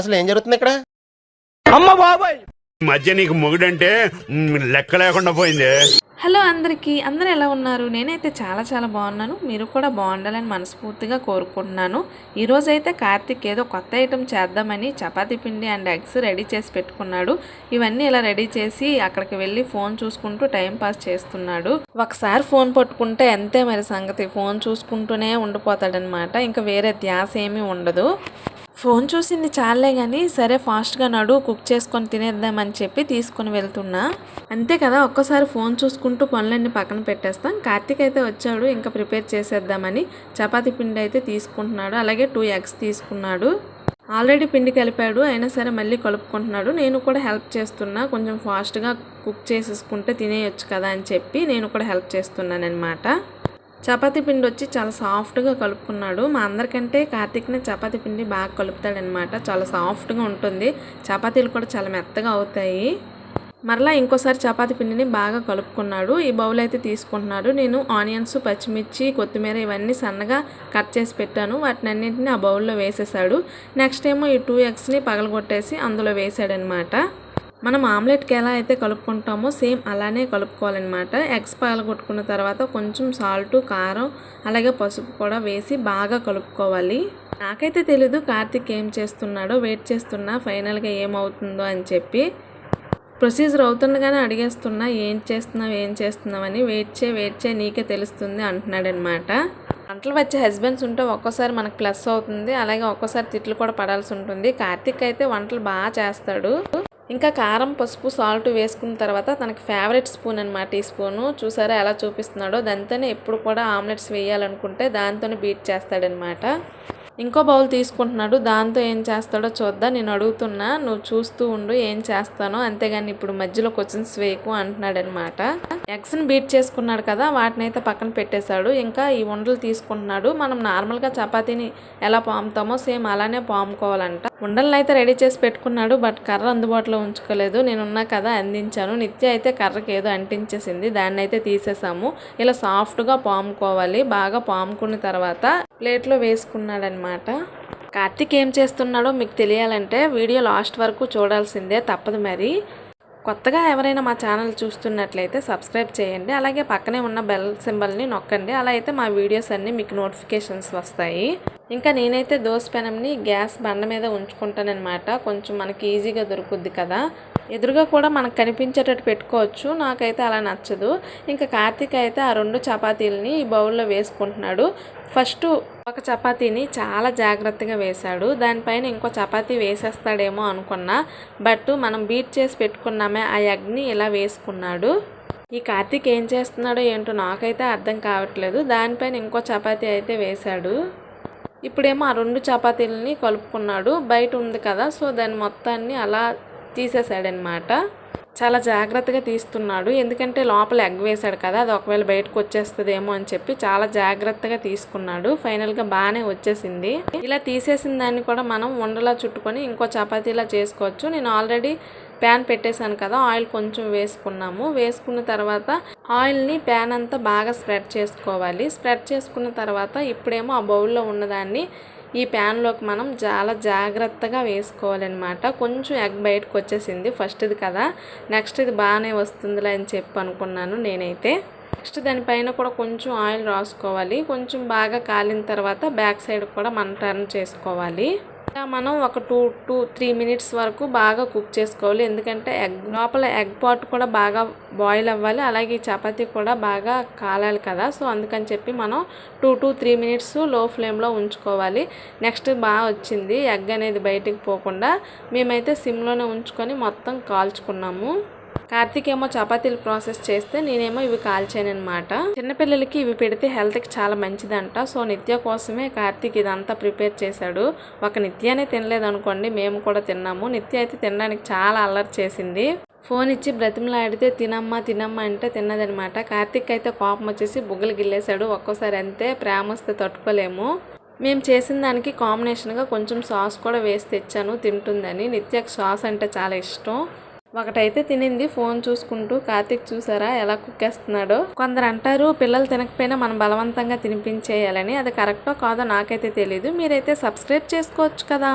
అసలు ఏం జరుగుతుంది ఇక్కడ? ఈ మధ్య నీకు మొగుడంటే లెక్క లేకుండా పోయింది. హలో అందరికీ అందరూ ఎలా ఉన్నారు? నేనైతే చాలా చాలా బాగున్నాను. మీరు కూడా బాగుండాలని మనస్ఫూర్తిగా కోరుకుంటున్నాను. ఈరోజు అయితే కార్తిక్ ఏదో కొత్త ఐటెం చేద్దామని చపాతీ పిండి అండ్ ఎగ్స్ రెడీ చేసి పెట్టుకున్నాడు. ఇవన్నీ ఇలా రెడీ చేసి అక్కడికి వెళ్ళి ఫోన్ చూసుకుంటూ టైం పాస్ చేస్తున్నాడు. ఒకసారి ఫోన్ పట్టుకుంటే అంతే మరి సంగతి. ఫోన్ చూసుకుంటూనే ఉండిపోతాడనమాట ఇంకా వేరే ధ్యాస ఏమీ ఉండదు. ఫోన్ చూసింది చాలే కానీ సరే ఫాస్ట్గా నడు కుక్ చేసుకొని తినేద్దామని చెప్పి తీసుకొని వెళ్తున్నా. అంతే కదా ఒక్కసారి ఫోన్ చూసుకుంటూ పనులన్నీ పక్కన పెట్టేస్తాం. కార్తీక్ అయితే వచ్చాడు ఇంకా ప్రిపేర్ చేసేద్దామని. చపాతీ పిండి అయితే తీసుకుంటున్నాడు అలాగే టూ ఎగ్స్ తీసుకున్నాడు. ఆల్రెడీ పిండి కలిపాడు అయినా సరే మళ్ళీ కలుపుకుంటున్నాడు. నేను కూడా హెల్ప్ చేస్తున్నా కొంచెం ఫాస్ట్గా కుక్ చేసేసుకుంటే తినేయొచ్చు కదా అని చెప్పి నేను కూడా హెల్ప్ చేస్తున్నాను అనమాట చపాతీ పిండి వచ్చి చాలా సాఫ్ట్గా కలుపుకున్నాడు. మా అందరికంటే కార్తీక్నే చపాతీ పిండి బాగా కలుపుతాడనమాట చాలా సాఫ్ట్గా ఉంటుంది. చపాతీలు కూడా చాలా మెత్తగా అవుతాయి. మరలా ఇంకోసారి చపాతీ పిండిని బాగా కలుపుకున్నాడు. ఈ బౌల్ అయితే తీసుకుంటున్నాడు. నేను ఆనియన్స్ పచ్చిమిర్చి కొత్తిమీర ఇవన్నీ సన్నగా కట్ చేసి పెట్టాను. వాటిని అన్నింటినీ ఆ బౌల్లో వేసేసాడు నెక్స్ట్ ఏమో ఈ టూ ఎగ్స్ని పగలగొట్టేసి అందులో వేసాడనమాట మనం ఆమ్లెట్కి ఎలా అయితే కలుపుకుంటామో సేమ్ అలానే కలుపుకోవాలన్నమాట. ఎగ్స్ పగలగొట్టుకున్న తర్వాత కొంచెం సాల్ట్ కారం అలాగే పసుపు కూడా వేసి బాగా కలుపుకోవాలి. నాకైతే తెలీదు కార్తిక్ ఏం చేస్తున్నాడో వెయిట్ చేస్తున్నా ఫైనల్గా ఏమవుతుందో అని చెప్పి. ప్రొసీజర్ అవుతుండగానే అడిగేస్తున్నా ఏం చేస్తున్నావు ఏం చేస్తున్నావని వెయిట్ చే వెయిట్ చే నీకే తెలుస్తుంది అంటున్నాడనమాట వంటలు వచ్చే హస్బెండ్స్ ఉంటే ఒక్కోసారి మనకు ప్లస్ అవుతుంది అలాగే ఒక్కోసారి తిట్లు కూడా పడాల్సి ఉంటుంది. కార్తిక్ అయితే వంటలు బాగా చేస్తాడు. ఇంకా కారం పసుపు సాల్ట్ వేసుకున్న తర్వాత తనకి ఫేవరెట్ స్పూన్ అనమాట ఈ స్పూను చూసారా ఎలా చూపిస్తున్నాడో? దాంతోనే ఎప్పుడు కూడా ఆమ్లెట్స్ వేయాలనుకుంటే దాంతోనే బీట్ చేస్తాడనమాట ఇంకో బౌల్ తీసుకుంటున్నాడు. దాంతో ఏం చేస్తాడో చూద్దాం. నేను అడుగుతున్నా నువ్వు చూస్తూ ఉండు ఏం చేస్తానో. అంతేగాని ఇప్పుడు మధ్యలో క్వశ్చన్స్ వేయకు అంటున్నాడనమాట ఎగ్స్ని బీట్ చేసుకున్నాడు కదా వాటిని అయితే పక్కన పెట్టేశాడు. ఇంకా ఈ ఉండలు తీసుకుంటున్నాడు. మనం నార్మల్గా చపాతీని ఎలా పాముతామో సేమ్ అలానే పాముకోవాలంట. ఉండలను అయితే రెడీ చేసి పెట్టుకున్నాడు బట్ కర్ర అందుబాటులో ఉంచుకోలేదు. నేనున్నా కదా అందించాను. నిత్య అయితే కర్రకి ఏదో అంటించేసింది దాన్ని అయితే తీసేసాము. ఇలా సాఫ్ట్గా పాముకోవాలి. బాగా పాముకున్న తర్వాత ప్లేట్లో వేసుకున్నాడనమాట. కార్తీక్ ఏం చేస్తున్నాడో మీకు తెలియాలంటే వీడియో లాస్ట్ వరకు చూడాల్సిందే తప్పదు మరి. కొత్తగా ఎవరైనా మా ఛానల్ చూస్తున్నట్లయితే సబ్స్క్రైబ్ చేయండి. అలాగే పక్కనే ఉన్న బెల్ సింబల్ని నొక్కండి. అలా అయితే మా వీడియోస్ అన్నీ మీకు నోటిఫికేషన్స్ వస్తాయి. ఇంకా నేనైతే దోశ పెనంని గ్యాస్ బండ మీద ఉంచుకుంటానన్నమాట. కొంచెం మనకి ఈజీగా దొరుకుద్ది కదా. ఎదురుగా కూడా మనకు కనిపించేటట్టు పెట్టుకోవచ్చు. నాకైతే అలా నచ్చదు. ఇంకా కార్తీక్ అయితే ఆ రెండు చపాతీలని ఈ బౌల్లో వేసుకుంటున్నాడు. ఫస్ట్ ఒక చపాతీని చాలా జాగ్రత్తగా వేశాడు. దానిపైన ఇంకో చపాతీ వేసేస్తాడేమో అనుకున్నా. బట్ మనం బీట్ చేసి పెట్టుకున్నామే ఆ ఎగ్ని ఇలా వేసుకున్నాడు. ఈ కార్తీక్ ఏం చేస్తున్నాడో ఏంటో నాకైతే అర్థం కావట్లేదు. దానిపైన ఇంకో చపాతీ అయితే వేశాడు. ఇప్పుడేమో ఆ రెండు చపాతీలని కలుపుకున్నాడు. బయట ఉంది కదా సో దాని మొత్తాన్ని అలా తీసేసాడనమాట. చాలా జాగ్రత్తగా తీస్తున్నాడు. ఎందుకంటే లోపల ఎగ్ వేశాడు కదా అది ఒకవేళ బయటకు వచ్చేస్తుందేమో అని చెప్పి చాలా జాగ్రత్తగా తీసుకున్నాడు. ఫైనల్గా బాగానే వచ్చేసింది. ఇలా తీసేసిన దాన్ని కూడా మనం ఉండలా చుట్టుకొని ఇంకో చపాతీలా చేసుకోవచ్చు. నేను ఆల్రెడీ ప్యాన్ పెట్టేశాను కదా ఆయిల్ కొంచెం వేసుకున్నాము. వేసుకున్న తర్వాత ఆయిల్ని ప్యాన్ అంతా బాగా స్ప్రెడ్ చేసుకోవాలి. స్ప్రెడ్ చేసుకున్న తర్వాత ఇప్పుడేమో ఆ బౌల్లో ఉన్నదాన్ని ఈ ప్యాన్లోకి మనం చాలా జాగ్రత్తగా వేసుకోవాలన్నమాట. కొంచెం ఎగ్ బయటకు వచ్చేసింది ఫస్ట్ ఇది కదా. నెక్స్ట్ ఇది బాగానే వస్తుందిలే అని చెప్పి అనుకున్నాను నేనైతే. నెక్స్ట్ దానిపైన కూడా కొంచెం ఆయిల్ రాసుకోవాలి. కొంచెం బాగా కాలిన తర్వాత బ్యాక్ సైడ్ కూడా మనం టర్న్ చేసుకోవాలి. ఇలా మనం ఒక టూ టూ త్రీ మినిట్స్ వరకు బాగా కుక్ చేసుకోవాలి. ఎందుకంటే ఎగ్ లోపల ఎగ్ పాట్ కూడా బాగా బాయిల్ అవ్వాలి. అలాగే ఈ చపాతీ కూడా బాగా కాలాలి కదా. సో అందుకని చెప్పి మనం టూ టు త్రీ మినిట్స్లో ఫ్లేమ్లో ఉంచుకోవాలి. నెక్స్ట్ బాగా వచ్చింది ఎగ్ అనేది బయటికి పోకుండా. మేమైతే సిమ్లోనే ఉంచుకొని మొత్తం కాల్చుకున్నాము. కార్తీక్ ఏమో చపాతీలు ప్రాసెస్ చేస్తే నేనేమో ఇవి కాల్చానమాట చిన్నపిల్లలకి ఇవి పెడితే హెల్త్కి చాలా మంచిదంట. సో నిత్య కోసమే కార్తీక్ ఇదంతా ప్రిపేర్ చేశాడు. ఒక నిత్యానే తినలేదు అనుకోండి మేము కూడా తిన్నాము. నిత్య అయితే తినడానికి చాలా అల్లరి చేసింది. ఫోన్ ఇచ్చి బ్రతిమలాడితే తినమ్మా తినమ్మా అంటే తిన్నదనమాట కార్తీక్ అయితే కోపం వచ్చేసి బుగ్గలు గిల్లేశాడు. ఒక్కోసారి అంతే ప్రేమ వస్తే తట్టుకోలేము. మేము చేసిన దానికి కాంబినేషన్గా కొంచెం సాస్ కూడా వేసి తెచ్చాను తింటుందని. నిత్యకు సాస్ అంటే చాలా ఇష్టం. ఒకటైతే తినింది ఫోన్ చూసుకుంటూ కార్తిక్ చూసారా ఎలా కుక్కేస్తున్నాడో. కొందరు అంటారు పిల్లలు తినకపోయినా మనం బలవంతంగా తినిపించేయాలని. అది కరెక్టో కాదో నాకైతే తెలియదు మీరైతే సబ్స్క్రైబ్ చేసుకోవచ్చు కదా.